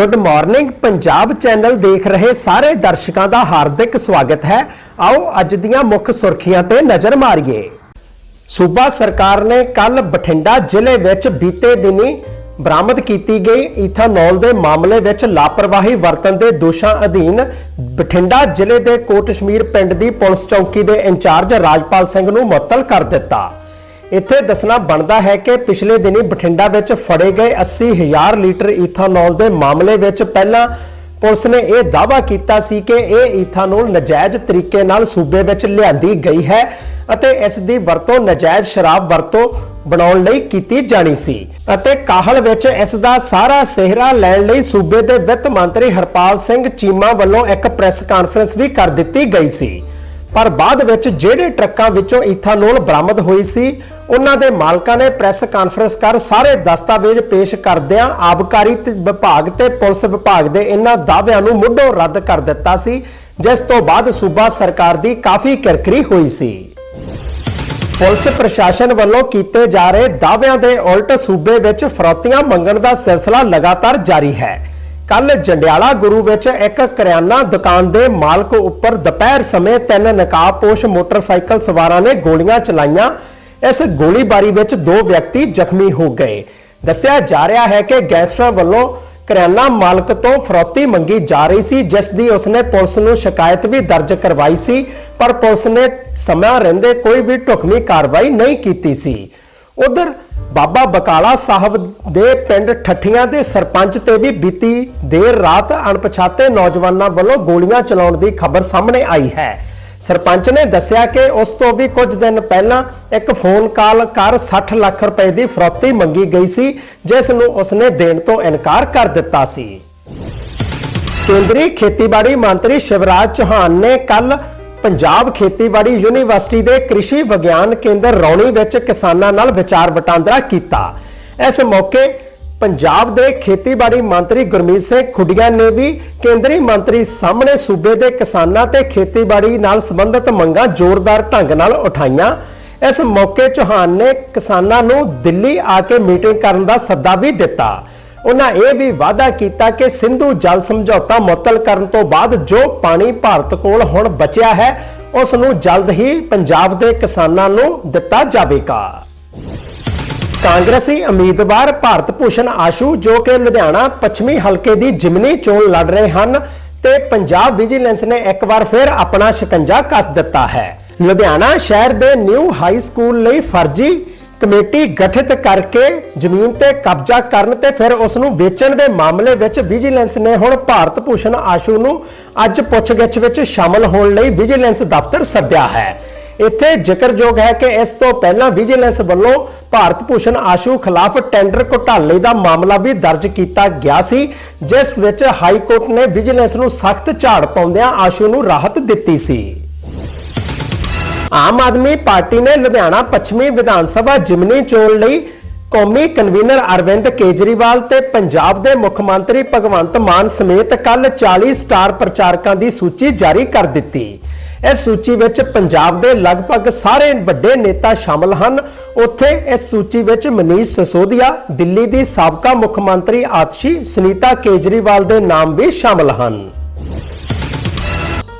Good morning Punjab channel ਦੇਖ ਰਹੇ ਸਾਰੇ ਦਰਸ਼ਕਾਂ ਦਾ ਹਾਰਦਿਕ ਸਵਾਗਤ ਹੈ। ਆਓ ਅੱਜ ਦੀਆਂ ਮੁੱਖ ਸੁਰਖੀਆਂ ਤੇ ਨਜ਼ਰ ਮਾਰੀਏ। ਸੂਬਾ ਸਰਕਾਰ ਨੇ ਕੱਲ ਬਠਿੰਡਾ ਜ਼ਿਲ੍ਹੇ ਵਿੱਚ ਬੀਤੇ ਦਿਨੀ ਬਰਾਮਦ ਕੀਤੀ ਗਈ ਈਥਾਨੋਲ ਦੇ ਮਾਮਲੇ ਵਿੱਚ ਲਾਪਰਵਾਹੀ ਵਰਤਣ ਦੇ ਦੋਸ਼ਾਂ ਅਧੀਨ ਬਠਿੰਡਾ ਜ਼ਿਲ੍ਹੇ ਦੇ ਕੋਟਸ਼ਮੀਰ ਪਿੰਡ ਦੀ ਪੁਲਿਸ ਚੌਕੀ ਦੇ ਇੰਚਾਰਜ ਰਾਜਪਾਲ ਸਿੰਘ ਨੂੰ ਮੁਅੱਤਲ ਕਰ ਦਿੱਤਾ। ਇੱਥੇ ਦੱਸਣਾ ਬਣਦਾ ਹੈ ਕਿ ਪਿਛਲੇ ਦਿਨੀ ਬਠਿੰਡਾ ਵਿੱਚ ਫੜੇ ਗਏ 80000 ਲੀਟਰ ਈਥਾਨੋਲ ਦੇ ਮਾਮਲੇ ਵਿੱਚ ਪਹਿਲਾਂ ਪੁਲਿਸ ਨੇ ਇਹ ਦਾਅਵਾ ਕੀਤਾ ਸੀ ਕਿ ਇਹ ਈਥਾਨੋਲ ਨਜਾਇਜ਼ ਤਰੀਕੇ ਨਾਲ ਸੂਬੇ ਵਿੱਚ ਲਿਆਂਦੀ ਗਈ ਹੈ ਅਤੇ ਇਸ ਦੀ ਵਰਤੋਂ ਨਜਾਇਜ਼ ਸ਼ਰਾਬ ਵਰਤੋਂ ਬਣਾਉਣ ਲਈ ਕੀਤੀ ਜਾਣੀ ਸੀ ਅਤੇ ਕਾਹਲ ਵਿੱਚ ਇਸ ਦਾ ਸਾਰਾ ਸਿਹਰਾ ਲੈਣ ਲਈ ਸੂਬੇ ਦੇ ਵਿੱਤ ਮੰਤਰੀ ਹਰਪਾਲ ਸਿੰਘ ਚੀਮਾ ਵੱਲੋਂ ਇੱਕ ਪ੍ਰੈਸ ਕਾਨਫਰੰਸ ਵੀ ਕਰ ਦਿੱਤੀ ਗਈ ਸੀ। ਪਰ ਬਾਅਦ ਵਿੱਚ ਜਿਹੜੇ ਟਰੱਕਾਂ ਵਿੱਚੋਂ ਈਥਾਨੋਲ ਬਰਾਮਦ ਹੋਈ ਸੀ ਉਹਨਾਂ ਦੇ ਮਾਲਕਾਂ ਨੇ ਪ੍ਰੈਸ ਕਾਨਫਰੰਸ ਕਰ ਸਾਰੇ ਦਸਤਾਵੇਜ਼ ਪੇਸ਼ ਕਰਦਿਆਂ ਆਬਕਾਰੀ ਵਿਭਾਗ ਤੇ ਪੁਲਿਸ ਵਿਭਾਗ ਦੇ ਇਹਨਾਂ ਦਾਅਵਿਆਂ ਨੂੰ ਮੁੱਢੋਂ ਰੱਦ ਕਰ ਦਿੱਤਾ ਸੀ, ਜਿਸ ਤੋਂ ਬਾਅਦ ਸੂਬਾ ਸਰਕਾਰ ਦੀ ਕਾਫੀ ਕਿਰਕਰੀ ਹੋਈ ਸੀ। ਪੁਲਿਸ ਪ੍ਰਸ਼ਾਸਨ ਵੱਲੋਂ ਕੀਤੇ ਜਾ ਰਹੇ ਦਾਅਵਿਆਂ ਦੇ ਉਲਟ ਸੂਬੇ ਵਿੱਚ ਫਰੋਤੀਆਂ ਮੰਗਣ ਦਾ ਸਿਲਸਿਲਾ ਲਗਾਤਾਰ ਜਾਰੀ ਹੈ। ਕੱਲ ਜੰਡਿਆਲਾ ਗੁਰੂ ਵਿੱਚ ਇੱਕ ਕਰਿਆਨਾ ਦੁਕਾਨ ਦੇ ਮਾਲਕ ਉੱਪਰ ਦੁਪਹਿਰ ਸਮੇਂ ਤਿੰਨ ਨਕਾਬਪੋਸ਼ ਮੋਟਰਸਾਈਕਲ ਸਵਾਰਾਂ ਨੇ ਗੋਲੀਆਂ ਚਲਾਈਆਂ। ਇਸ ਗੋਲੀਬਾਰੀ ਵਿੱਚ ਦੋ ਵਿਅਕਤੀ ਜ਼ਖਮੀ ਹੋ ਗਏ। ਦੱਸਿਆ ਜਾ ਰਿਹਾ ਹੈ ਕਿ ਗੈਂਗਸਟਰਾਂ ਵੱਲੋਂ ਕਰਿਆਨਾ ਮਾਲਕ ਤੋਂ ਫਰੌਤੀ ਮੰਗੀ ਜਾ ਰਹੀ ਸੀ, ਜਿਸ ਦੀ ਉਸਨੇ ਪੁਲਿਸ ਨੂੰ ਸ਼ਿਕਾਇਤ ਵੀ ਦਰਜ ਕਰਵਾਈ ਸੀ, ਪਰ ਪੁਲਿਸ ਨੇ ਸਮਾਂ ਰਹਿੰਦੇ ਕੋਈ ਵੀ ਢੁਕਵੀਂ ਕਾਰਵਾਈ ਨਹੀਂ ਕੀਤੀ ਸੀ। ਉਧਰ ਬਾਬਾ ਬਕਾਲਾ ਸਾਹਿਬ ਦੇ ਪਿੰਡ ਠੱਠੀਆਂ ਦੇ ਸਰਪੰਚ ਤੇ ਵੀ ਬੀਤੀ ਦੇਰ ਰਾਤ ਅਣਪਛਾਤੇ ਨੌਜਵਾਨਾਂ ਵੱਲੋਂ ਗੋਲੀਆਂ ਚਲਾਉਣ ਦੀ ਖਬਰ ਸਾਹਮਣੇ ਆਈ ਹੈ। ਸਰਪੰਚ ਨੇ ਦੱਸਿਆ ਕਿ ਉਸ ਤੋਂ ਵੀ ਕੁਝ ਦਿਨ ਪਹਿਲਾਂ ਇੱਕ ਫੋਨ ਕਾਲ ਕਰ 60 ਲੱਖ ਰੁਪਏ ਦੀ ਫਰੌਤੀ ਮੰਗੀ ਗਈ ਸੀ, ਜਿਸ ਨੂੰ ਉਸਨੇ ਦੇਣ ਤੋਂ ਇਨਕਾਰ ਕਰ ਦਿੱਤਾ ਸੀ। ਕੇਂਦਰੀ ਖੇਤੀਬਾੜੀ ਮੰਤਰੀ ਸ਼ਿਵਰਾਜ ਚੌਹਾਨ ਨੇ ਕੱਲ ਪੰਜਾਬ ਖੇਤੀਬਾੜੀ ਯੂਨੀਵਰਸਿਟੀ ਦੇ ਕ੍ਰਿਸ਼ੀ ਵਿਗਿਆਨ ਕੇਂਦਰ ਰੌਣੀ ਵਿੱਚ ਕਿਸਾਨਾਂ ਨਾਲ ਵਿਚਾਰ ਵਟਾਂਦਰਾ ਕੀਤਾ। ਇਸ ਮੌਕੇ ਪੰਜਾਬ ਦੇ ਖੇਤੀਬਾੜੀ ਮੰਤਰੀ ਗੁਰਮੀਤ ਸਿੰਘ ਖੁੱਡੀਆਂ ਨੇ ਵੀ ਕੇਂਦਰੀ ਮੰਤਰੀ ਸਾਹਮਣੇ ਸੂਬੇ ਦੇ ਕਿਸਾਨਾਂ ਤੇ ਖੇਤੀਬਾੜੀ ਨਾਲ ਸੰਬੰਧਿਤ ਮੰਗਾਂ ਜ਼ੋਰਦਾਰ ਢੰਗ ਨਾਲ ਉਠਾਈਆਂ। ਇਸ ਮੌਕੇ ਚੌਹਾਨ ਨੇ ਕਿਸਾਨਾਂ ਨੂੰ ਦਿੱਲੀ ਆ ਕੇ ਮੀਟਿੰਗ ਕਰਨ ਦਾ ਸੱਦਾ ਵੀ ਦਿੱਤਾ। ਉਹਨਾਂ ਇਹ ਵੀ ਵਾਅਦਾ ਕੀਤਾ ਕਿ ਸਿੰਧੂ ਜਲ ਸਮਝੌਤਾ ਮੁਅੱਤਲ ਕਰਨ ਤੋਂ ਬਾਅਦ ਜੋ ਪਾਣੀ ਭਾਰਤ ਕੋਲ ਹੁਣ ਬਚਿਆ ਹੈ, ਉਸ ਨੂੰ ਜਲਦ ਹੀ ਪੰਜਾਬ ਦੇ ਕਿਸਾਨਾਂ ਨੂੰ ਦਿੱਤਾ ਜਾਵੇਗਾ। ਕਾਂਗਰਸੀ ਉਮੀਦਵਾਰ ਭਾਰਤ ਭੂਸ਼ਣ ਆਸ਼ੂ, ਜੋ ਕਿ ਲੁਧਿਆਣਾ ਪੱਛਮੀ ਹਲਕੇ ਦੀ ਜਿਮਨੀ ਚੋਣ ਲੜ ਰਹੇ ਹਨ ਤੇ ਪੰਜਾਬ ਵਿਜੀਲੈਂਸ ਨੇ ਇੱਕ ਵਾਰ ਫਿਰ ਆਪਣਾ ਸ਼ਿਕੰਜਾ ਕੱਸ ਦਿੱਤਾ ਹੈ। ਲੁਧਿਆਣਾ ਸ਼ਹਿਰ ਦੇ ਨਿਊ ਹਾਈ ਸਕੂਲ ਲਈ ਫਰਜ਼ੀ ਕਮੇਟੀ ਗਠਿਤ ਕਰਕੇ ਜ਼ਮੀਨ ਤੇ ਕਬਜ਼ਾ ਕਰਨ ਤੇ ਫਿਰ ਉਸ ਨੂੰ ਵੇਚਣ ਦੇ ਮਾਮਲੇ ਵਿੱਚ ਵਿਜੀਲੈਂਸ ਨੇ ਹੁਣ ਭਾਰਤ ਭੂਸ਼ਣ ਆਸ਼ੂ ਨੂੰ ਅੱਜ ਪੁੱਛਗਿੱਛ ਵਿੱਚ ਸ਼ਾਮਲ ਹੋਣ ਲਈ ਵਿਜੀਲੈਂਸ ਦਫ਼ਤਰ ਸੱਦਿਆ ਹੈ। ਇੱਥੇ ਜ਼ਿਕਰਯੋਗ ਹੈ ਕਿ ਇਸ ਤੋਂ ਪਹਿਲਾਂ ਵਿਜੀਲੈਂਸ ਵੱਲੋਂ ਭਾਰਤ ਭੂਸ਼ਣ ਆਸ਼ੂ ਖਿਲਾਫ ਟੈਂਡਰ ਘੁਟਾਲੇ ਦਾ ਮਾਮਲਾ ਵੀ ਦਰਜ ਕੀਤਾ ਗਿਆ ਸੀ, ਜਿਸ ਵਿੱਚ ਹਾਈ ਕੋਰਟ ਨੇ ਵਿਜੀਲੈਂਸ ਨੂੰ ਸਖਤ ਝਾੜ ਪਾਉਂਦਿਆਂ ਆਸ਼ੂ ਨੂੰ ਰਾਹਤ ਦਿੱਤੀ ਸੀ। ਆਮ ਆਦਮੀ ਪਾਰਟੀ ਨੇ ਲੁਧਿਆਣਾ ਪੱਛਮੀ ਵਿਧਾਨ ਸਭਾ ਜਿਮਨੀ ਚੋਣ ਲਈ ਕੌਮੀ ਕਨਵੀਨਰ ਅਰਵਿੰਦ ਕੇਜਰੀਵਾਲ ਤੇ ਪੰਜਾਬ ਦੇ ਮੁੱਖ ਮੰਤਰੀ ਭਗਵੰਤ ਮਾਨ ਸਮੇਤ ਕੱਲ 40 ਸਟਾਰ ਪ੍ਰਚਾਰਕਾਂ ਦੀ ਸੂਚੀ ਜਾਰੀ ਕਰ ਦਿੱਤੀ। ਇਸ ਸੂਚੀ ਵਿੱਚ ਪੰਜਾਬ ਦੇ ਲਗਭਗ ਸਾਰੇ ਵੱਡੇ ਨੇਤਾ ਸ਼ਾਮਲ ਹਨ। ਉੱਥੇ ਇਸ ਸੂਚੀ ਵਿੱਚ ਮਨੀਸ਼ ਸਸੋਦੀਆ, ਦਿੱਲੀ ਦੀ ਸਾਬਕਾ ਮੁੱਖ ਮੰਤਰੀ ਆਤਸ਼ੀ ਸੁਨੀਤਾ ਕੇਜਰੀਵਾਲ ਦੇ ਨਾਮ ਵੀ ਸ਼ਾਮਲ ਹਨ।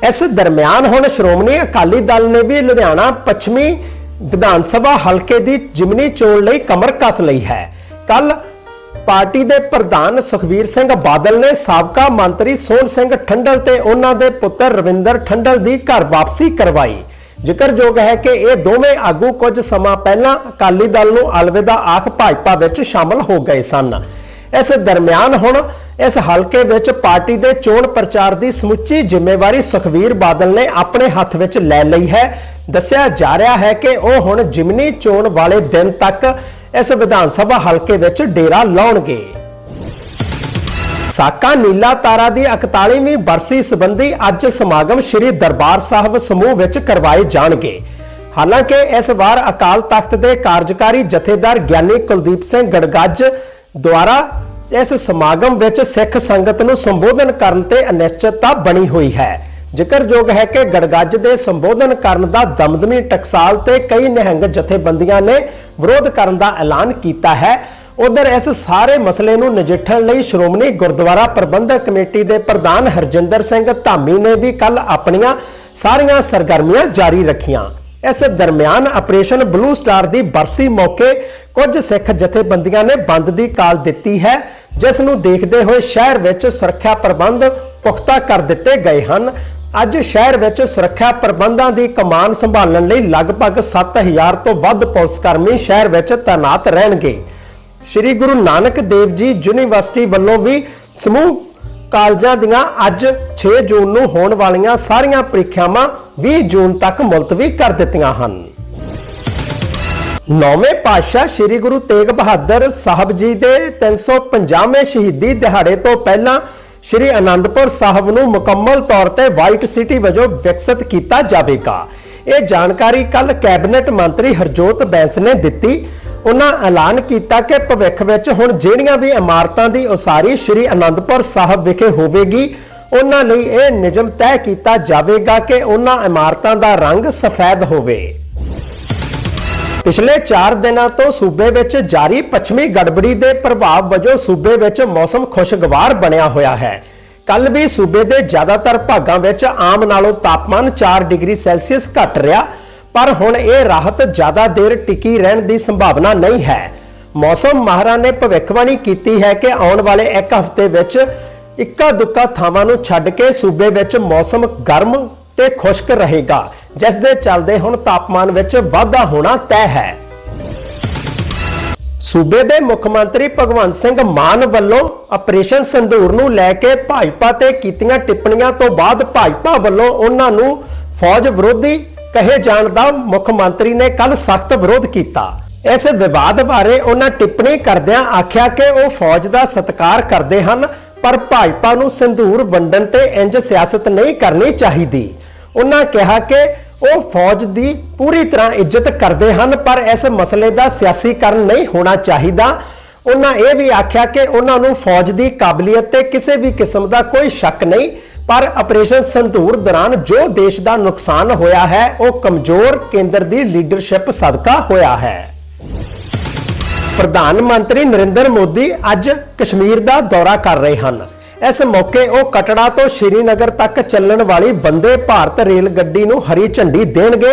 ਇਸ ਦਰਮਿਆਨ ਹੁਣ ਸ਼੍ਰੋਮਣੀ ਅਕਾਲੀ ਦਲ ਨੇ ਵੀ ਲੁਧਿਆਣਾ ਪੱਛਮੀ ਵਿਧਾਨ ਸਭਾ ਹਲਕੇ ਦੀ ਜਿਮਨੀ ਚੋਣ ਲਈ ਕਮਰ ਕੱਸ ਲਈ ਹੈ। ਕੱਲ ਪਾਰਟੀ ਦੇ ਪ੍ਰਧਾਨ ਸੁਖਵੀਰ ਸਿੰਘ ਬਾਦਲ ਨੇ ਸਾਬਕਾ ਮੰਤਰੀ ਸੋਹਣ ਸਿੰਘ ਠੰਡਲ ਤੇ ਉਹਨਾਂ ਦੇ ਪੁੱਤਰ ਰਵਿੰਦਰ ਠੰਡਲ ਦੀ ਘਰ ਵਾਪਸੀ ਕਰਵਾਈ। ਜ਼ਿਕਰਯੋਗ ਹੈ ਕਿ ਇਹ ਦੋਵੇਂ ਆਗੂ ਕੁਝ ਸਮਾਂ ਪਹਿਲਾਂ ਅਕਾਲੀ ਦਲ ਨੂੰ ਅਲਵਿਦਾ ਆਖ ਭਾਜਪਾ ਵਿੱਚ ਸ਼ਾਮਲ ਹੋ ਗਏ ਸਨ। ਇਸ ਦਰਮਿਆਨ ਹੁਣ ਇਸ ਹਲਕੇ ਵਿੱਚ ਪਾਰਟੀ ਦੇ ਚੋਣ ਪ੍ਰਚਾਰ ਦੀ ਸਮੁੱਚੀ ਜ਼ਿੰਮੇਵਾਰੀ ਸੁਖਵੀਰ ਬਾਦਲ ਨੇ ਆਪਣੇ ਹੱਥ ਵਿੱਚ ਲੈ ਲਈ ਹੈ। ਦੱਸਿਆ ਜਾ ਰਿਹਾ ਹੈ ਕਿ ਉਹ ਹੁਣ ਜਿਮਨੀ ਚੋਣ ਵਾਲੇ ਦਿਨ ਤੱਕ ਇਸ ਵਿਧਾਨ ਸਭਾ ਹਲਕੇ ਵਿੱਚ ਡੇਰਾ ਲਾਉਣਗੇ। ਸਾਕਾ ਨੀਲਾ ਤਾਰਾ ਦੀ 41ਵੀਂ ਬਰਸੀ ਸੰਬੰਧੀ ਅੱਜ ਸਮਾਗਮ ਸ੍ਰੀ ਦਰਬਾਰ ਸਾਹਿਬ ਸਮੂਹ ਵਿੱਚ ਕਰਵਾਏ ਜਾਣਗੇ। ਹਾਲਾਂਕਿ ਇਸ ਵਾਰ ਅਕਾਲ ਤਖਤ ਦੇ ਕਾਰਜਕਾਰੀ ਜਥੇਦਾਰ ਗਿਆਨੀ ਕੁਲਦੀਪ ਸਿੰਘ ਗੜਗੱਜ ਦੁਆਰਾ ਇਸ ਸਮਾਗਮ ਵਿੱਚ ਸਿੱਖ ਸੰਗਤ ਨੂੰ ਸੰਬੋਧਨ ਕਰਨ ਤੇ ਅਨਿਸ਼ਚਿਤਤਾ ਬਣੀ ਹੋਈ ਹੈ। ਜ਼ਿਕਰਯੋਗ ਹੈ ਕਿ ਗੜਗੱਜ ਦੇ ਸੰਬੋਧਨ ਕਰਨ ਦਾ ਦਮਦਮੀ ਟਕਸਾਲ ਤੇ ਕਈ ਨਿਹੰਗ ਜਥੇਬੰਦੀਆਂ ਨੇ ਵਿਰੋਧ ਕਰਨ ਦਾ ਐਲਾਨ ਕੀਤਾ ਹੈ। ਉਧਰ ਇਸ ਸਾਰੇ ਮਸਲੇ ਨੂੰ ਨਜਿੱਠਣ ਲਈ ਸ਼੍ਰੋਮਣੀ ਗੁਰਦੁਆਰਾ ਪ੍ਰਬੰਧਕ ਕਮੇਟੀ ਦੇ ਪ੍ਰਧਾਨ ਹਰਜਿੰਦਰ ਸਿੰਘ ਧਾਮੀ ਨੇ ਵੀ ਕੱਲ ਆਪਣੀਆਂ ਸਾਰੀਆਂ ਸਰਗਰਮੀਆਂ ਜਾਰੀ ਰੱਖੀਆਂ। ਇਸ ਦਰਮਿਆਨ ਆਪਰੇਸ਼ਨ ਬਲੂ ਸਟਾਰ ਦੀ ਬਰਸੀ ਮੌਕੇ ਕੁਝ ਸਿੱਖ ਜਥੇਬੰਦੀਆਂ ਨੇ ਬੰਦ ਦੀ ਕਾਲ ਦਿੱਤੀ ਹੈ, ਜਿਸ ਨੂੰ ਦੇਖਦੇ ਹੋਏ ਸ਼ਹਿਰ ਵਿੱਚ ਸੁਰੱਖਿਆ ਪ੍ਰਬੰਧ ਪੁਖਤਾ ਕਰ ਦਿੱਤੇ ਗਏ ਹਨ। ਅੱਜ ਸ਼ਹਿਰ ਵਿੱਚ ਸੁਰੱਖਿਆ ਪ੍ਰਬੰਧਾਂ ਦੀ ਕਮਾਨ ਸੰਭਾਲਣ ਲਈ ਲਗਭਗ 7000 ਤੋਂ ਵੱਧ ਪੁਲਿਸ ਕਰਮੀ ਸ਼ਹਿਰ ਵਿੱਚ ਤਾਇਨਾਤ ਰਹਿਣਗੇ। ਸ੍ਰੀ ਗੁਰੂ ਨਾਨਕ ਦੇਵ ਜੀ ਯੂਨੀਵਰਸਿਟੀ ਵੱਲੋਂ ਵੀ ਸਮੂਹ ਕਾਲਜਾਂ ਦੀਆਂ ਅੱਜ 6 ਜੂਨ ਨੂੰ ਹੋਣ ਵਾਲੀਆਂ ਸਾਰੀਆਂ ਪ੍ਰੀਖਿਆਵਾਂ 20 ਜੂਨ ਤੱਕ ਮੁਲਤਵੀ ਕਰ ਦਿੱਤੀਆਂ ਹਨ। ਨੌਵੇਂ ਪਾਤਸ਼ਾਹ ਸ੍ਰੀ ਗੁਰੂ ਤੇਗ ਬਹਾਦਰ ਸਾਹਿਬ ਜੀ ਦੇ 350ਵੇਂ ਸ਼ਹੀਦੀ ਦਿਹਾੜੇ ਤੋਂ ਪਹਿਲਾਂ ਸ੍ਰੀ ਅਨੰਦਪੁਰ ਸਾਹਿਬ ਨੂੰ ਮੁਕੰਮਲ ਤੌਰ ਤੇ ਵਾਈਟ ਸਿਟੀ ਵਜੋਂ ਵਿਕਸਿਤ ਕੀਤਾ ਜਾਵੇਗਾ। ਇਹ ਜਾਣਕਾਰੀ ਕੱਲ ਕੈਬਨਿਟ ਮੰਤਰੀ ਹਰਜੋਤ ਬੈਂਸ ਨੇ ਦਿੱਤੀ। ਉਹਨਾਂ ਐਲਾਨ ਕੀਤਾ ਕਿ ਭਵਿੱਖ ਵਿੱਚ ਹੁਣ ਜਿਹੜੀਆਂ ਵੀ ਇਮਾਰਤਾਂ ਦੀ ਉਸਾਰੀ ਸ੍ਰੀ ਅਨੰਦਪੁਰ ਸਾਹਿਬ ਵਿਖੇ ਹੋਵੇਗੀ ਉਹਨਾਂ ਲਈ ਇਹ ਨਿਯਮ ਤੈਅ ਕੀਤਾ ਜਾਵੇਗਾ ਕਿ ਉਹਨਾਂ ਇਮਾਰਤਾਂ ਦਾ ਰੰਗ ਸਫੈਦ ਹੋਵੇ। ਪਿਛਲੇ 4 ਦਿਨਾਂ ਤੋਂ ਸੂਬੇ ਵਿੱਚ ਜਾਰੀ ਪੱਛਮੀ ਗੜਬੜੀ ਦੇ ਪ੍ਰਭਾਵ ਵਜੋਂ ਸੂਬੇ ਵਿੱਚ ਮੌਸਮ ਖੁਸ਼ਗਵਾਰ ਬਣਿਆ ਹੋਇਆ ਹੈ। ਕੱਲ ਵੀ ਸੂਬੇ ਦੇ ਜ਼ਿਆਦਾਤਰ ਭਾਗਾਂ ਵਿੱਚ ਆਮ ਨਾਲੋਂ ਤਾਪਮਾਨ 4 ਡਿਗਰੀ ਸੈਲਸੀਅਸ ਘਟ ਰਿਹਾ, ਪਰ ਹੁਣ ਇਹ ਰਾਹਤ ਜ਼ਿਆਦਾ ਦੇਰ ਟਿਕੀ ਰਹਿਣ ਦੀ ਸੰਭਾਵਨਾ ਨਹੀਂ ਹੈ। ਮੌਸਮ ਮਾਹਰਾਂ ਨੇ ਭਵਿੱਖਬਾਣੀ ਕੀਤੀ ਹੈ ਕਿ ਆਉਣ ਵਾਲੇ ਇੱਕ ਹਫ਼ਤੇ ਵਿੱਚ ਇੱਕਾ ਦੁੱਕਾ ਥਾਵਾਂ ਨੂੰ ਛੱਡ ਕੇ ਸੂਬੇ ਵਿੱਚ ਮੌਸਮ ਗਰਮ ਤੇ ਖੁਸ਼ਕ ਰਹੇਗਾ। ਜਿਸ ਦੇ ਚੱਲਦੇ ਹੁਣ ਤਾਪਮਾਨ ਵਿੱਚ ਵਾਧਾ ਹੋਣਾ ਤੈਅ ਹੈ। ਸੂਬੇ ਦੇ ਮੁੱਖ ਮੰਤਰੀ ਭਗਵੰਤ ਸਿੰਘ ਮਾਨ ਵੱਲੋਂ ਆਪਰੇਸ਼ਨ ਸੰਧੂਰ ਨੂੰ ਲੈ ਕੇ ਭਾਜਪਾ ਤੇ ਕੀਤੀਆਂ ਟਿੱਪਣੀਆਂ ਤੋਂ ਬਾਅਦ ਭਾਜਪਾ ਵੱਲੋਂ ਉਹਨਾਂ ਨੂੰ ਫੌਜ ਵਿਰੋਧੀ ਕਹੇ ਜਾਣ ਦਾ ਮੁੱਖ ਮੰਤਰੀ ਨੇ ਕੱਲ ਸਖਤ ਵਿਰੋਧ ਕੀਤਾ। ਇਸ ਵਿਵਾਦ ਬਾਰੇ ਉਹਨਾਂ ਟਿੱਪਣੀ ਕਰਦਿਆਂ ਆਖਿਆ ਕਿ ਉਹ ਫੌਜ ਦਾ ਸਤਿਕਾਰ ਕਰਦੇ ਹਨ, ਪਰ ਭਾਜਪਾ ਨੂੰ ਸੰਧੂਰ ਵੰਡਣ ਤੇ ਇੰਜ ਸਿਆਸਤ ਨਹੀਂ ਕਰਨੀ ਚਾਹੀਦੀ। ਉਹਨਾਂ ਕਿਹਾ ਕਿ ਉਹ ਫੌਜ ਦੀ ਪੂਰੀ ਤਰ੍ਹਾਂ ਇੱਜ਼ਤ ਕਰਦੇ ਹਨ, ਪਰ ਇਸ ਮਸਲੇ ਦਾ ਸਿਆਸੀਕਰਨ ਨਹੀਂ ਹੋਣਾ ਚਾਹੀਦਾ। ਉਹਨਾਂ ਇਹ ਵੀ ਆਖਿਆ ਕਿ ਉਹਨਾਂ ਨੂੰ ਫੌਜ ਦੀ ਕਾਬਲੀਅਤ ਤੇ ਕਿਸੇ ਵੀ ਕਿਸਮ ਦਾ ਕੋਈ ਸ਼ੱਕ ਨਹੀਂ, ਪਰ ਆਪਰੇਸ਼ਨ ਸੰਧੂਰ ਦੌਰਾਨ ਜੋ ਦੇਸ਼ ਦਾ ਨੁਕਸਾਨ ਹੋਇਆ ਹੈ, ਉਹ ਕਮਜ਼ੋਰ ਕੇਂਦਰ ਦੀ ਲੀਡਰਸ਼ਿਪ ਸਦਕਾ ਹੋਇਆ ਹੈ। ਪ੍ਰਧਾਨ ਮੰਤਰੀ ਨਰਿੰਦਰ ਮੋਦੀ ਅੱਜ ਕਸ਼ਮੀਰ ਦਾ ਦੌਰਾ ਕਰ ਰਹੇ ਹਨ। ਇਸ ਮੌਕੇ ਉਹ ਕਟੜਾ ਤੋਂ ਸ਼੍ਰੀਨਗਰ ਤੱਕ ਚੱਲਣ ਵਾਲੀ ਬੰਦੇ ਭਾਰਤ ਰੇਲ ਗੱਡੀ ਨੂੰ ਹਰੀ ਝੰਡੀ ਦੇਣਗੇ।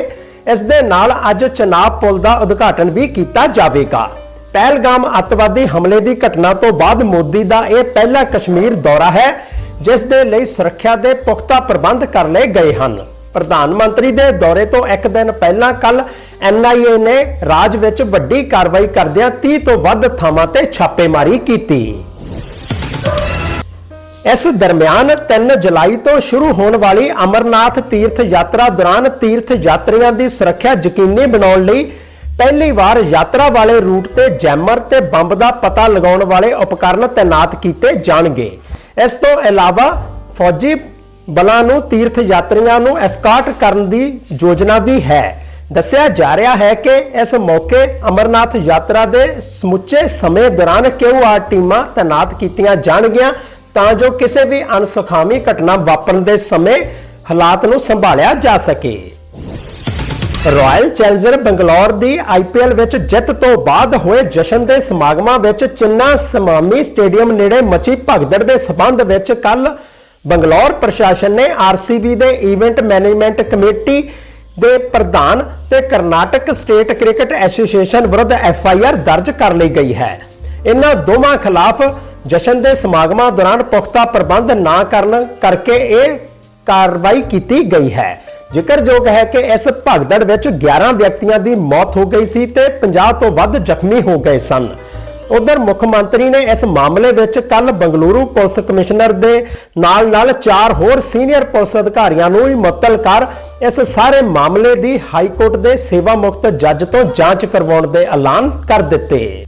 ਇਸ ਦੇ ਨਾਲ ਅੱਜ ਚਨਾਬ ਪੁਲ ਦਾ ਉਦਘਾਟਨ ਵੀ ਕੀਤਾ ਜਾਵੇਗਾ। ਪਹਿਲਗਾਮ ਅੱਤਵਾਦੀ ਹਮਲੇ ਦੀ ਘਟਨਾ ਤੋਂ ਬਾਅਦ ਮੋਦੀ ਦਾ ਇਹ ਪਹਿਲਾ ਕਸ਼ਮੀਰ ਦੌਰਾ ਹੈ, ਜਿਸ ਦੇ ਲਈ ਸੁਰੱਖਿਆ ਦੇ ਪੁਖਤਾ ਪ੍ਰਬੰਧ ਕਰ ਲਏ ਗਏ ਹਨ। ਪ੍ਰਧਾਨ ਮੰਤਰੀ ਦੇ ਦੌਰੇ ਤੋਂ ਇੱਕ ਦਿਨ ਪਹਿਲਾਂ ਕੱਲ ਐਨਆਈਏ ਨੇ ਰਾਜ ਵਿੱਚ ਵੱਡੀ ਕਾਰਵਾਈ ਕਰਦਿਆਂ 30 ਤੋਂ ਵੱਧ ਥਾਵਾਂ ਤੇ ਛਾਪੇਮਾਰੀ ਕੀਤੀ। ਇਸ ਦਰਮਿਆਨ 3 ਜੁਲਾਈ ਤੋਂ ਸ਼ੁਰੂ ਹੋਣ ਵਾਲੀ ਅਮਰਨਾਥ ਤੀਰਥ ਯਾਤਰਾ ਦੌਰਾਨ ਤੀਰਥ ਯਾਤਰੀਆਂ ਦੀ ਸੁਰੱਖਿਆ ਯਕੀਨੀ ਬਣਾਉਣ ਲਈ ਪਹਿਲੀ ਵਾਰ ਯਾਤਰਾ ਵਾਲੇ ਰੂਟ ਤੇ ਜੈਮਰ ਤੇ ਬੰਬ ਦਾ ਪਤਾ ਲਗਾਉਣ ਵਾਲੇ ਉਪਕਰਨ ਤਾਇਨਾਤ ਕੀਤੇ ਜਾਣਗੇ। ਇਸ ਤੋਂ ਇਲਾਵਾ ਫੌਜੀ ਬਲਾਂ ਨੂੰ ਤੀਰਥ ਯਾਤਰੀਆਂ ਨੂੰ ਐਸਕਾਰਟ ਕਰਨ ਦੀ ਯੋਜਨਾ ਵੀ ਹੈ। ਦੱਸਿਆ ਜਾ ਰਿਹਾ ਹੈ ਕਿ ਇਸ ਮੌਕੇ ਅਮਰਨਾਥ ਯਾਤਰਾ ਦੇ ਸਮੁੱਚੇ ਸਮੇਂ ਦੌਰਾਨ ਕਿਊਆਰ ਟੀਮਾਂ ਤਾਇਨਾਤ ਕੀਤੀਆਂ ਜਾਣਗੀਆਂ। ਤਾਂ ਜੋ ਕਿਸੇ ਵੀ ਅਣਸੁਖਾਵੀ ਘਟਨਾ ਵਾਪਰਨ ਦੇ ਸਮੇਂ ਹਾਲਾਤ ਨੂੰ ਸੰਭਾਲਿਆ ਜਾ ਸਕੇ। ਰਾਇਲ ਚੈਲੰਜਰ ਬੰਗਲੌਰ ਦੀ ਆਈਪੀਐਲ ਵਿੱਚ ਜਿੱਤ ਤੋਂ ਬਾਅਦ ਹੋਏ ਜਸ਼ਨ ਦੇ ਸਮਾਗਮਾਂ ਵਿੱਚ ਚਿੰਨਾ ਸਮਾਮੀ ਸਟੇਡੀਅਮ ਨੇੜੇ ਮਚੀ ਭਗਦੜ ਦੇ ਸਬੰਧ ਵਿੱਚ ਕੱਲ ਬੰਗਲੌਰ ਪ੍ਰਸ਼ਾਸਨ ਨੇ ਆਰਸੀਬੀ ਦੇ ਇਵੈਂਟ ਮੈਨੇਜਮੈਂਟ ਕਮੇਟੀ ਦੇ ਪ੍ਰਧਾਨ ਤੇ ਕਰਨਾਟਕ ਸਟੇਟ ਕ੍ਰਿਕਟ ਐਸੋਸੀਏਸ਼ਨ ਵਿਰੁੱਧ ਐਫਆਈਆਰ ਦਰਜ ਕਰ ਲਈ ਗਈ ਹੈ। ਇਹਨਾਂ ਦੋਵਾਂ ਖਿਲਾਫ ਜਸ਼ਨ ਦੇ ਸਮਾਗਮਾਂ ਦੌਰਾਨ ਪੁਖਤਾ ਪ੍ਰਬੰਧ ਨਾ ਕਰਨ ਕਰਕੇ ਇਹ ਕਾਰਵਾਈ ਕੀਤੀ ਗਈ ਹੈ। ਜ਼ਿਕਰਯੋਗ ਹੈ ਕਿ ਇਸ ਭਗਦੜ ਵਿੱਚ 11 ਵਿਅਕਤੀਆਂ ਦੀ ਮੌਤ ਹੋ ਗਈ ਸੀ ਤੇ 50 ਤੋਂ ਵੱਧ ਜ਼ਖਮੀ ਹੋ ਗਏ ਸਨ। ਉਧਰ ਮੁੱਖ ਮੰਤਰੀ ਨੇ ਇਸ ਮਾਮਲੇ ਵਿੱਚ ਕੱਲ ਬੰਗਲੁਰੂ ਪੁਲਿਸ ਕਮਿਸ਼ਨਰ ਦੇ ਨਾਲ-ਨਾਲ ਚਾਰ ਹੋਰ ਸੀਨੀਅਰ ਪੁਲਿਸ ਅਧਿਕਾਰੀਆਂ ਨੂੰ ਵੀ ਮੁਅੱਤਲ ਕਰ ਇਸ ਸਾਰੇ ਮਾਮਲੇ ਦੀ ਹਾਈ ਕੋਰਟ ਦੇ ਸੇਵਾ ਮੁਕਤ ਜੱਜ ਤੋਂ ਜਾਂਚ ਕਰਵਾਉਣ ਦੇ ਐਲਾਨ ਕਰ ਦਿੱਤੇ।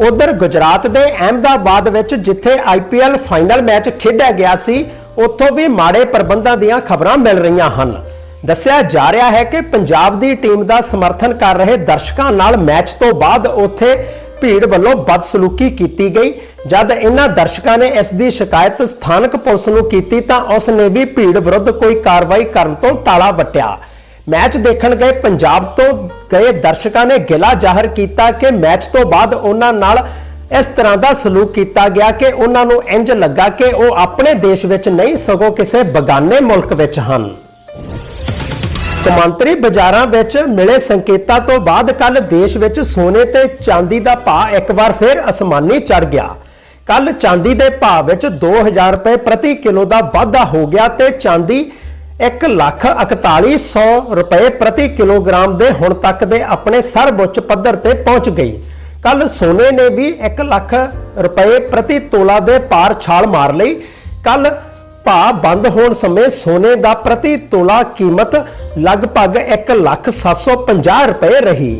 ਉਧਰ ਗੁਜਰਾਤ ਦੇ ਅਹਿਮਦਾਬਾਦ ਵਿੱਚ ਜਿੱਥੇ ਆਈਪੀਐਲ ਫਾਈਨਲ ਮੈਚ ਖੇਡਿਆ ਗਿਆ ਸੀ, ਉੱਥੋਂ ਵੀ ਮਾੜੇ ਪ੍ਰਬੰਧਾਂ ਦੀਆਂ ਖਬਰਾਂ ਮਿਲ ਰਹੀਆਂ ਹਨ। ਦੱਸਿਆ ਜਾ ਰਿਹਾ ਹੈ ਕਿ ਪੰਜਾਬ ਦੀ ਟੀਮ ਦਾ ਸਮਰਥਨ ਕਰ ਰਹੇ ਦਰਸ਼ਕਾਂ ਨਾਲ ਮੈਚ ਤੋਂ ਬਾਅਦ ਉੱਥੇ ਭੀੜ ਵੱਲੋਂ ਬਦਸਲੂਕੀ ਕੀਤੀ ਗਈ। ਜਦ ਇਹਨਾਂ ਦਰਸ਼ਕਾਂ ਨੇ ਇਸ ਦੀ ਸ਼ਿਕਾਇਤ ਸਥਾਨਕ ਪੁਲਿਸ ਨੂੰ ਕੀਤੀ ਤਾਂ ਉਸ ਨੇ ਵੀ ਭੀੜ ਵਿਰੁੱਧ ਕੋਈ ਕਾਰਵਾਈ ਕਰਨ ਤੋਂ ਟਾਲਾ ਵੱਟਿਆ। ਮੈਚ ਦੇਖਣ ਗਏ ਪੰਜਾਬ ਤੋਂ ਗਏ ਦਰਸ਼ਕਾਂ ਨੇ ਗਿਲਾ ਜ਼ਾਹਰ ਕੀਤਾ ਕਿ ਮੈਚ ਤੋਂ ਬਾਅਦ ਉਹਨਾਂ ਨਾਲ ਇਸ ਤਰ੍ਹਾਂ ਦਾ ਸਲੂਕ ਕੀਤਾ ਗਿਆ ਕਿ ਉਹਨਾਂ ਨੂੰ ਇੰਜ ਲੱਗਾ ਕਿ ਉਹ ਆਪਣੇ ਦੇਸ਼ ਵਿੱਚ ਨਹੀਂ, ਸਗੋਂ ਕਿਸੇ ਬਗਾਨੇ ਮੁਲਕ ਵਿੱਚ ਹਨ। ਕੌਮਾਂਤਰੀ ਬਾਜ਼ਾਰਾਂ ਵਿੱਚ ਮਿਲੇ ਸੰਕੇਤਾਂ ਤੋਂ ਬਾਅਦ ਕੱਲ ਦੇਸ਼ ਵਿੱਚ ਸੋਨੇ ਤੇ ਚਾਂਦੀ ਦਾ ਭਾਅ ਇੱਕ ਵਾਰ ਫਿਰ ਅਸਮਾਨੀ ਚੜ ਗਿਆ। ਕੱਲ ਚਾਂਦੀ ਦੇ ਭਾਅ ਵਿੱਚ 2000 ਰੁਪਏ ਪ੍ਰਤੀ ਕਿਲੋ ਦਾ ਵਾਧਾ ਹੋ ਗਿਆ ਤੇ ਚਾਂਦੀ 1,41,400 ਰੁਪਏ ਪ੍ਰਤੀ ਕਿਲੋਗ੍ਰਾਮ ਦੇ ਹੁਣ ਤੱਕ ਦੇ ਆਪਣੇ ਸਰਵਉੱਚ ਪੱਧਰ ਤੇ ਪਹੁੰਚ ਗਈ। ਕੱਲ ਸੋਨੇ ਨੇ ਵੀ 1 ਲੱਖ ਰੁਪਏ ਪ੍ਰਤੀ ਤੋਲਾ ਦੇ ਪਾਰ ਛਾਲ ਮਾਰ ਲਈ। ਕੱਲ ਭਾਅ ਬੰਦ ਹੋਣ ਸਮੇਂ ਸੋਨੇ ਦਾ ਪ੍ਰਤੀ ਤੋਲਾ ਕੀਮਤ ਲਗਭਗ 1,750 ਰੁਪਏ ਰਹੀ।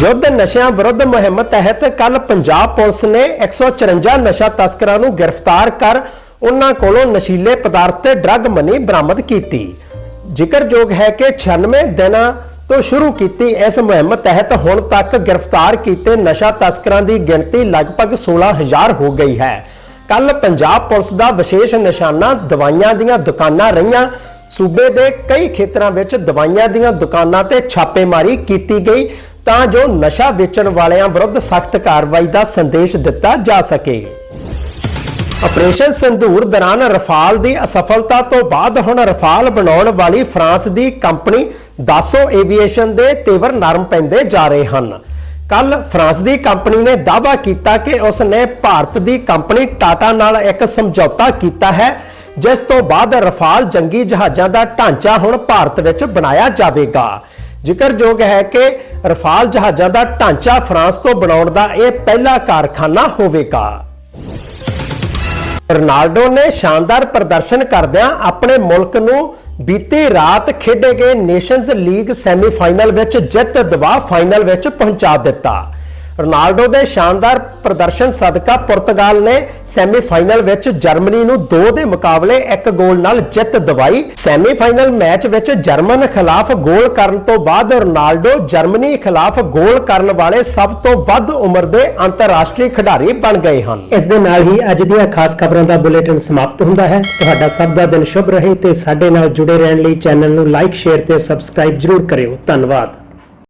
ਯੁੱਧ ਨਸ਼ਿਆਂ ਵਿਰੁੱਧ ਮੁਹਿੰਮ ਤਹਿਤ ਕੱਲ ਪੰਜਾਬ ਪੁਲਿਸ ਨੇ 154 ਨਸ਼ਾ ਤਸਕਰਾਂ ਨੂੰ ਗ੍ਰਿਫਤਾਰ ਕਰ ਉਹਨਾਂ ਕੋਲੋਂ ਨਸ਼ੀਲੇ ਪਦਾਰਥ ਤੇ ਡਰੱਗ ਮਨੀ ਬਰਾਮਦ ਕੀਤੀ। ਜ਼ਿਕਰਯੋਗ ਹੈ ਕਿ 96 ਦਿਨਾਂ ਤੋਂ ਸ਼ੁਰੂ ਕੀਤੀ ਇਸ ਮੁਹਿੰਮ ਤਹਿਤ ਹੁਣ ਤੱਕ ਗ੍ਰਿਫਤਾਰ ਕੀਤੇ ਨਸ਼ਾ ਤਸਕਰਾਂ ਦੀ ਗਿਣਤੀ ਲਗਭਗ 16000 ਹੋ ਗਈ ਹੈ। ਕੱਲ ਪੰਜਾਬ ਪੁਲਿਸ ਦਾ ਵਿਸ਼ੇਸ਼ ਨਿਸ਼ਾਨਾ ਦਵਾਈਆਂ ਦੀਆਂ ਦੁਕਾਨਾਂ ਰਹੀਆਂ। ਸੂਬੇ ਦੇ ਕਈ ਖੇਤਰਾਂ ਵਿੱਚ ਦਵਾਈਆਂ ਦੀਆਂ ਦੁਕਾਨਾਂ ਤੇ ਛਾਪੇਮਾਰੀ ਕੀਤੀ ਗਈ ਤਾਂ ਜੋ ਨਸ਼ਾ ਵੇਚਣ ਵਾਲਿਆਂ ਵਿਰੁੱਧ ਸਖਤ ਕਾਰਵਾਈ ਦਾ ਸੰਦੇਸ਼ ਦਿੱਤਾ ਜਾ ਸਕੇ। ਆਪਰੇਸ਼ਨ ਸਿੰਧੂਰ ਦੌਰਾਨ ਰਫਾਲ ਦੀ ਅਸਫਲਤਾ ਤੋਂ ਬਾਅਦ ਹੁਣ ਰਫਾਲ ਬਣਾਉਣ ਵਾਲੀ ਫਰਾਂਸ ਦੀ ਕੰਪਨੀ ਦਾਸੋ ਏਵੀਏਸ਼ਨ ਦੇ ਤੇਵਰ ਨਰਮ ਪੈਂਦੇ ਜਾ ਰਹੇ ਹਨ। ਕੱਲ ਫਰਾਂਸ ਦੀ ਕੰਪਨੀ ਨੇ ਦਾਅਵਾ ਕੀਤਾ ਕਿ ਉਸ ਨੇ ਭਾਰਤ ਦੀ ਕੰਪਨੀ ਟਾਟਾ ਨਾਲ ਇੱਕ ਸਮਝੌਤਾ ਕੀਤਾ ਹੈ, ਜਿਸ ਤੋਂ ਬਾਅਦ ਰਫਾਲ ਜੰਗੀ ਜਹਾਜ਼ਾਂ ਦਾ ਢਾਂਚਾ ਹੁਣ ਭਾਰਤ ਵਿੱਚ ਬਣਾਇਆ ਜਾਵੇਗਾ। ਜ਼ਿਕਰਯੋਗ ਹੈ ਕਿ ਰਫਾਲ ਜਹਾਜ਼ਾਂ ਦਾ ਢਾਂਚਾ ਫਰਾਂਸ ਤੋਂ ਬਣਾਉਣ ਦਾ ਇਹ ਪਹਿਲਾ ਕਾਰਖਾਨਾ ਹੋਵੇਗਾ। ਰੋਨਾਲਡੋ ਨੇ ਸ਼ਾਨਦਾਰ ਪ੍ਰਦਰਸ਼ਨ ਕਰਦਿਆਂ ਆਪਣੇ ਮੁਲਕ ਨੂੰ ਬੀਤੀ ਰਾਤ ਖੇਡੇ ਗਏ ਨੇਸ਼ਨਜ਼ ਲੀਗ ਸੈਮੀਫਾਈਨਲ ਵਿੱਚ ਜਿੱਤ ਦਵਾ ਫਾਈਨਲ ਵਿੱਚ ਪਹੁੰਚਾ ਦਿੱਤਾ। ਰੋਨਾਲਡੋ ਦੇ ਸ਼ਾਨਦਾਰ ਪ੍ਰਦਰਸ਼ਨ ਸਦਕਾ ਪੁਰਤਗਾਲ ਨੇ ਸੈਮੀਫਾਈਨਲ ਵਿੱਚ ਜਰਮਨੀ ਨੂੰ 2 ਦੇ ਮੁਕਾਬਲੇ 1 ਗੋਲ ਨਾਲ ਜਿੱਤ ਦਿਵਾਈ। ਸੈਮੀਫਾਈਨਲ ਮੈਚ ਵਿੱਚ ਜਰਮਨ ਖਿਲਾਫ ਗੋਲ ਕਰਨ ਤੋਂ ਬਾਅਦ ਰੋਨਾਲਡੋ ਜਰਮਨੀ ਖਿਲਾਫ ਗੋਲ ਕਰਨ ਵਾਲੇ ਸਭ ਤੋਂ ਵੱਧ ਉਮਰ ਦੇ ਅੰਤਰਰਾਸ਼ਟਰੀ ਖਿਡਾਰੀ ਬਣ ਗਏ ਹਨ। ਇਸ ਦੇ ਨਾਲ ਹੀ ਅੱਜ ਦੀਆਂ ਖਾਸ ਖਬਰਾਂ ਦਾ ਬੁਲੇਟਿਨ ਸਮਾਪਤ ਹੁੰਦਾ ਹੈ। ਤੁਹਾਡਾ ਸਭ ਦਾ ਦਿਨ ਸ਼ੁਭ ਰਹੇ ਤੇ ਸਾਡੇ ਨਾਲ ਜੁੜੇ ਰਹਿਣ ਲਈ ਚੈਨਲ ਨੂੰ ਲਾਈਕ, ਸ਼ੇਅਰ ਤੇ ਸਬਸਕ੍ਰਾਈਬ ਜਰੂਰ ਕਰਿਓ। ਧੰਨਵਾਦ।